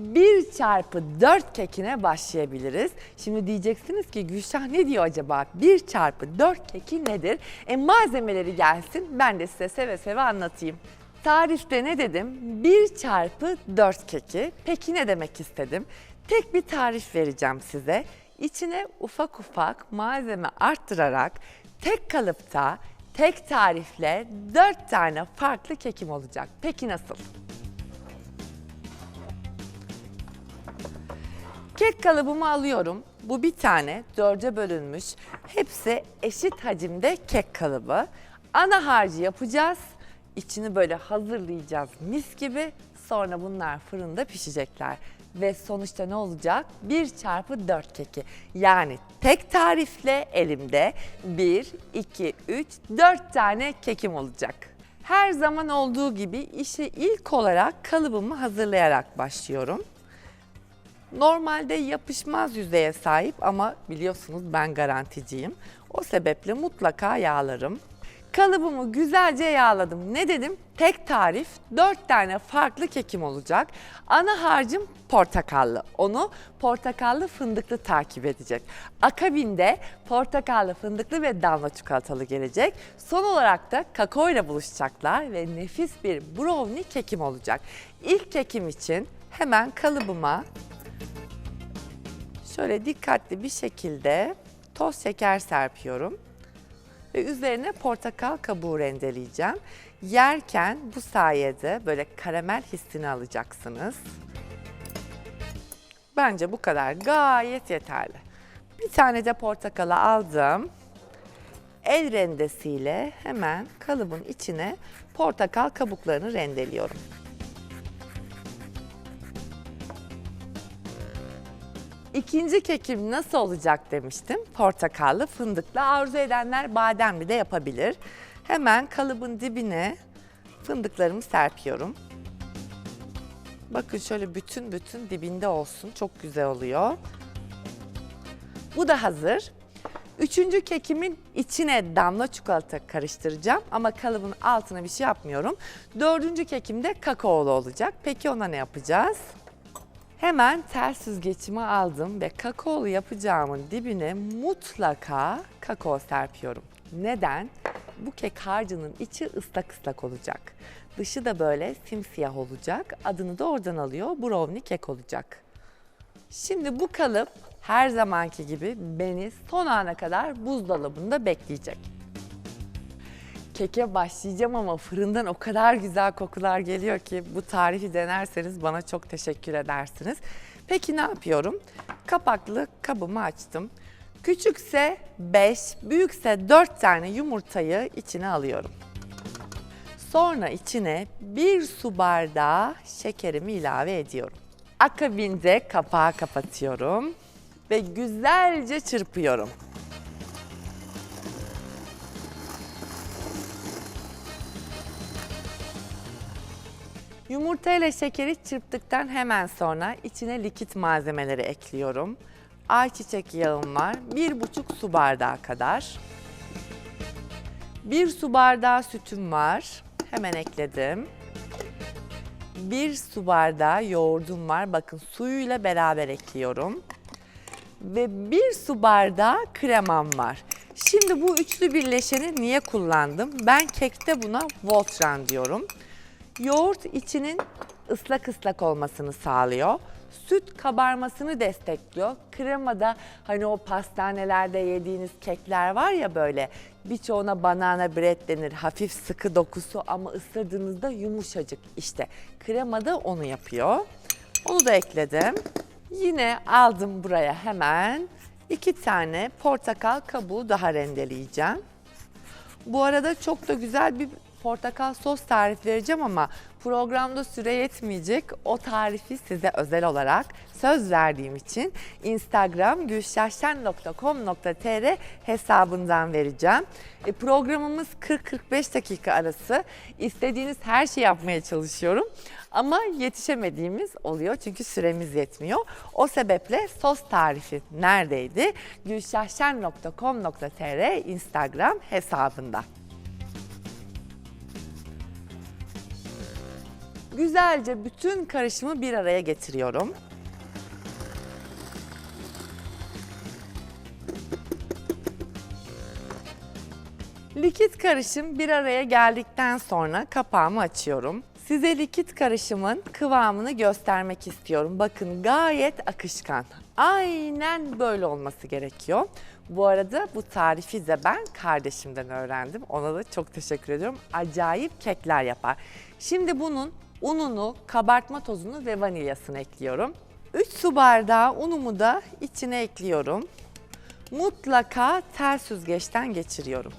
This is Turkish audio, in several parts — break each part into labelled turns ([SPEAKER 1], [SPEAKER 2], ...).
[SPEAKER 1] 1 çarpı 4 kekine başlayabiliriz. Şimdi diyeceksiniz ki Gülşah ne diyor acaba? 1 çarpı 4 keki nedir? E malzemeleri gelsin ben de size seve seve anlatayım. Tarifte ne dedim? 1 çarpı 4 keki. Peki ne demek istedim? Tek bir tarif vereceğim size. İçine ufak ufak malzeme arttırarak tek kalıpta tek tarifle 4 tane farklı kekim olacak. Peki nasıl? Kek kalıbımı alıyorum. Bu bir tane dörde bölünmüş. Hepsi eşit hacimde kek kalıbı. Ana harcı yapacağız. İçini böyle hazırlayacağız mis gibi. Sonra bunlar fırında pişecekler. Ve sonuçta ne olacak? 1 çarpı 4 keki. Yani tek tarifle elimde 1, 2, 3, 4 tane kekim olacak. Her zaman olduğu gibi işe ilk olarak kalıbımı hazırlayarak başlıyorum. Normalde yapışmaz yüzeye sahip ama biliyorsunuz ben garanticiyim. O sebeple mutlaka yağlarım. Kalıbımı güzelce yağladım. Ne dedim? Tek tarif 4 tane farklı kekim olacak. Ana harcım portakallı. Onu portakallı fındıklı takip edecek. Akabinde portakallı fındıklı ve damla çikolatalı gelecek. Son olarak da kakao ile buluşacaklar ve nefis bir brownie kekim olacak. İlk kekim için hemen kalıbıma Şöyle dikkatli bir şekilde toz şeker serpiyorum. Ve üzerine portakal kabuğu rendeleyeceğim. Yerken bu sayede böyle karamel hissini alacaksınız. Bence bu kadar gayet yeterli. Bir tane de portakalı aldım. El rendesiyle hemen kalıbın içine portakal kabuklarını rendeliyorum. İkinci kekim nasıl olacak demiştim. Portakallı, fındıklı. Arzu edenler bademli de yapabilir. Hemen kalıbın dibine fındıklarımı serpiyorum. Bakın şöyle bütün bütün dibinde olsun. Çok güzel oluyor. Bu da hazır. Üçüncü kekimin içine damla çikolata karıştıracağım ama kalıbın altına bir şey yapmıyorum. Dördüncü kekim de kakaolu olacak. Peki ona ne yapacağız? Hemen ters süzgecimi aldım ve kakaolu yapacağımın dibine mutlaka kakao serpiyorum. Neden? Bu kek harcının içi ıslak ıslak olacak. Dışı da böyle simsiyah olacak. Adını da oradan alıyor. Brownie kek olacak. Şimdi bu kalıp her zamanki gibi beni son ana kadar buzdolabında bekleyecek. Keke başlayacağım ama fırından o kadar güzel kokular geliyor ki bu tarifi denerseniz bana çok teşekkür edersiniz. Peki ne yapıyorum? Kapaklı kabımı açtım. Küçükse 5, büyükse 4 tane yumurtayı içine alıyorum. Sonra içine bir su bardağı şekerimi ilave ediyorum. Akabinde kapağı kapatıyorum ve güzelce çırpıyorum. Yumurta ile şekeri çırptıktan hemen sonra içine likit malzemeleri ekliyorum. Ayçiçek yağım var. Bir buçuk su bardağı kadar. Bir su bardağı sütüm var. Hemen ekledim. Bir su bardağı yoğurdum var. Bakın suyuyla beraber ekliyorum. Ve bir su bardağı kremam var. Şimdi bu üçlü birleşeni niye kullandım? Ben kekte buna Voltran diyorum. Yoğurt içinin ıslak ıslak olmasını sağlıyor. Süt kabarmasını destekliyor. Kremada hani o pastanelerde yediğiniz kekler var ya böyle birçoğuna banana bread denir. Hafif sıkı dokusu ama ısırdığınızda yumuşacık. İşte kremada onu yapıyor. Onu da ekledim. Yine aldım buraya hemen iki tane portakal kabuğu daha rendeleyeceğim. Bu arada çok da güzel bir portakal sos tarif vereceğim ama programda süre yetmeyecek. O tarifi size özel olarak söz verdiğim için Instagram gülşahşen.com.tr hesabından vereceğim. E, programımız 40-45 dakika arası. İstediğiniz her şeyi yapmaya çalışıyorum. Ama yetişemediğimiz oluyor çünkü süremiz yetmiyor. O sebeple sos tarifi neredeydi? gülşahşen.com.tr Instagram hesabında. Güzelce bütün karışımı bir araya getiriyorum. Likit karışım bir araya geldikten sonra kapağımı açıyorum. Size likit karışımın kıvamını göstermek istiyorum. Bakın gayet akışkan. Aynen böyle olması gerekiyor. Bu arada bu tarifi de ben kardeşimden öğrendim. Ona da çok teşekkür ediyorum. Acayip kekler yapar. Şimdi bunun ununu, kabartma tozunu ve vanilyasını ekliyorum. 3 su bardağı unumu da içine ekliyorum. Mutlaka tel süzgeçten geçiriyorum.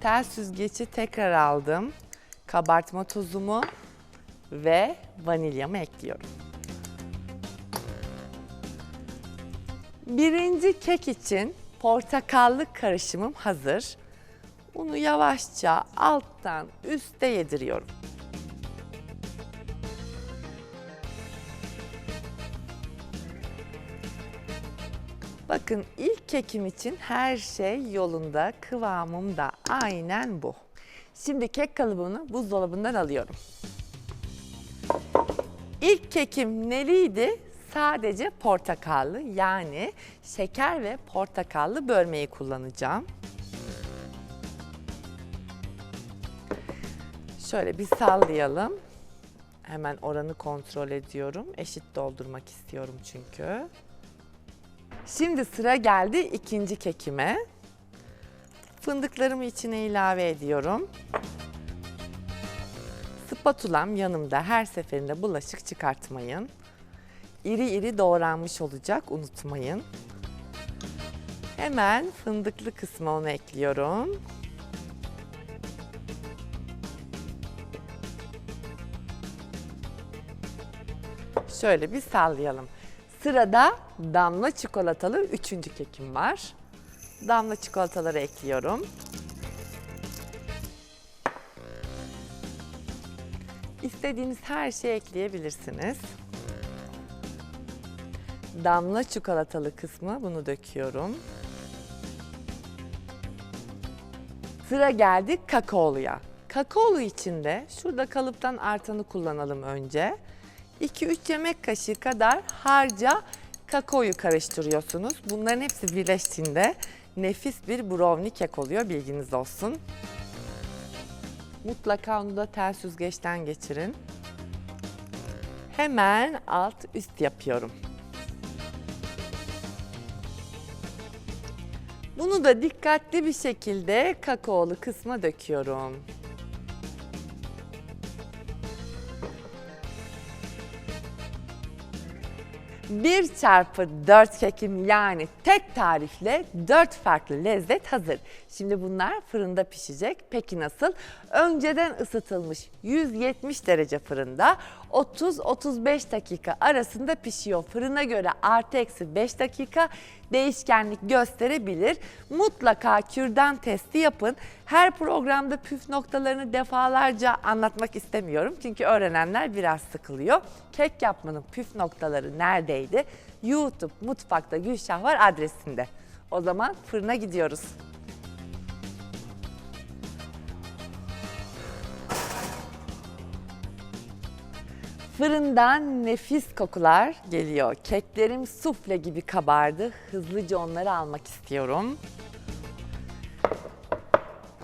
[SPEAKER 1] Tel süzgeci tekrar aldım. Kabartma tozumu ve vanilyamı ekliyorum. Birinci kek için portakallı karışımım hazır. Unu yavaşça alttan üste yediriyorum. Bakın ilk kekim için her şey yolunda, kıvamım da aynen bu. Şimdi kek kalıbını buzdolabından alıyorum. İlk kekim neliydi? Sadece portakallı yani şeker ve portakallı bölmeyi kullanacağım. Şöyle bir sallayalım. Hemen oranı kontrol ediyorum. Eşit doldurmak istiyorum çünkü. Şimdi sıra geldi ikinci kekime. Fındıklarımı içine ilave ediyorum. Spatulam yanımda her seferinde bulaşık çıkartmayın. İri iri doğranmış olacak unutmayın. Hemen fındıklı kısmı onu ekliyorum. Şöyle bir sallayalım. Sırada damla çikolatalı üçüncü kekim var. Damla çikolataları ekliyorum. İstediğiniz her şeyi ekleyebilirsiniz. Damla çikolatalı kısmı bunu döküyorum. Sıra geldi kakaoluya. Kakaolu için de şurada kalıptan artanı kullanalım önce. 2-3 yemek kaşığı kadar harca kakaoyu karıştırıyorsunuz. Bunların hepsi birleştiğinde nefis bir brownie kek oluyor bilginiz olsun. Mutlaka onu da tel süzgeçten geçirin. Hemen alt üst yapıyorum. Bunu da dikkatli bir şekilde kakaolu kısma döküyorum. Bir çarpı 4 kekim yani tek tarifle 4 farklı lezzet hazır. Şimdi bunlar fırında pişecek. Peki nasıl? Önceden ısıtılmış 170 derece fırında 30-35 dakika arasında pişiyor. Fırına göre artı eksi 5 dakika değişkenlik gösterebilir. Mutlaka kürdan testi yapın. Her programda püf noktalarını defalarca anlatmak istemiyorum. Çünkü öğrenenler biraz sıkılıyor. Kek yapmanın püf noktaları neredeydi? YouTube Mutfakta Gülşah var adresinde. O zaman fırına gidiyoruz. Fırından nefis kokular geliyor. Keklerim sufle gibi kabardı. Hızlıca onları almak istiyorum.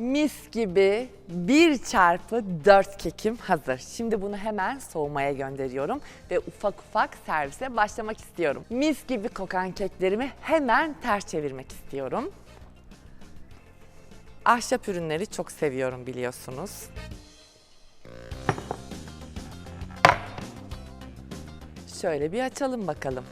[SPEAKER 1] Mis gibi 1 çarpı 4 kekim hazır. Şimdi bunu hemen soğumaya gönderiyorum ve ufak ufak servise başlamak istiyorum. Mis gibi kokan keklerimi hemen ters çevirmek istiyorum. Ahşap ürünleri çok seviyorum biliyorsunuz. Şöyle bir açalım bakalım.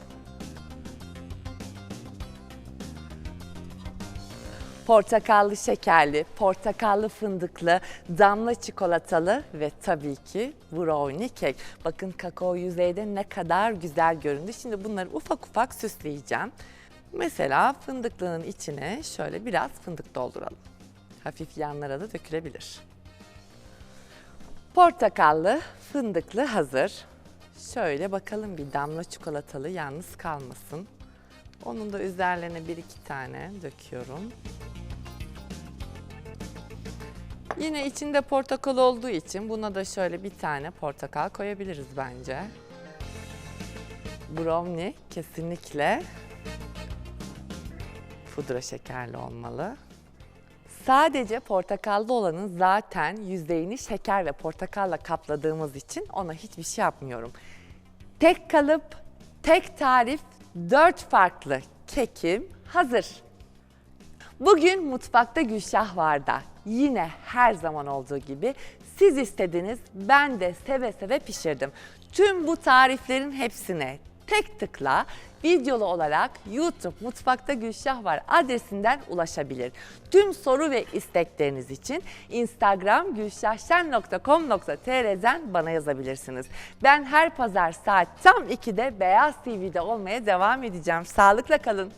[SPEAKER 1] Portakallı şekerli, portakallı fındıklı, damla çikolatalı ve tabii ki brownie kek. Bakın kakao yüzeyde ne kadar güzel göründü. Şimdi bunları ufak ufak süsleyeceğim. Mesela fındıklının içine şöyle biraz fındık dolduralım. Hafif yanlara da dökülebilir. Portakallı, fındıklı hazır. Şöyle bakalım bir damla çikolatalı yalnız kalmasın. Onun da üzerlerine bir iki tane döküyorum. Yine içinde portakal olduğu için buna da şöyle bir tane portakal koyabiliriz bence. Brownie kesinlikle pudra şekerli olmalı. Sadece portakallı olanın zaten yüzeyini şeker ve portakalla kapladığımız için ona hiçbir şey yapmıyorum. Tek kalıp, tek tarif, dört farklı kekim hazır. Bugün mutfakta Gülşah Var'da yine her zaman olduğu gibi siz istediniz ben de seve seve pişirdim. Tüm bu tariflerin hepsine tek tıkla videolu olarak YouTube Mutfakta Gülşah Var adresinden ulaşabilir. Tüm soru ve istekleriniz için Instagram gülşahşen.com.tr'den bana yazabilirsiniz. Ben her pazar saat tam 2'de Beyaz TV'de olmaya devam edeceğim. Sağlıkla kalın.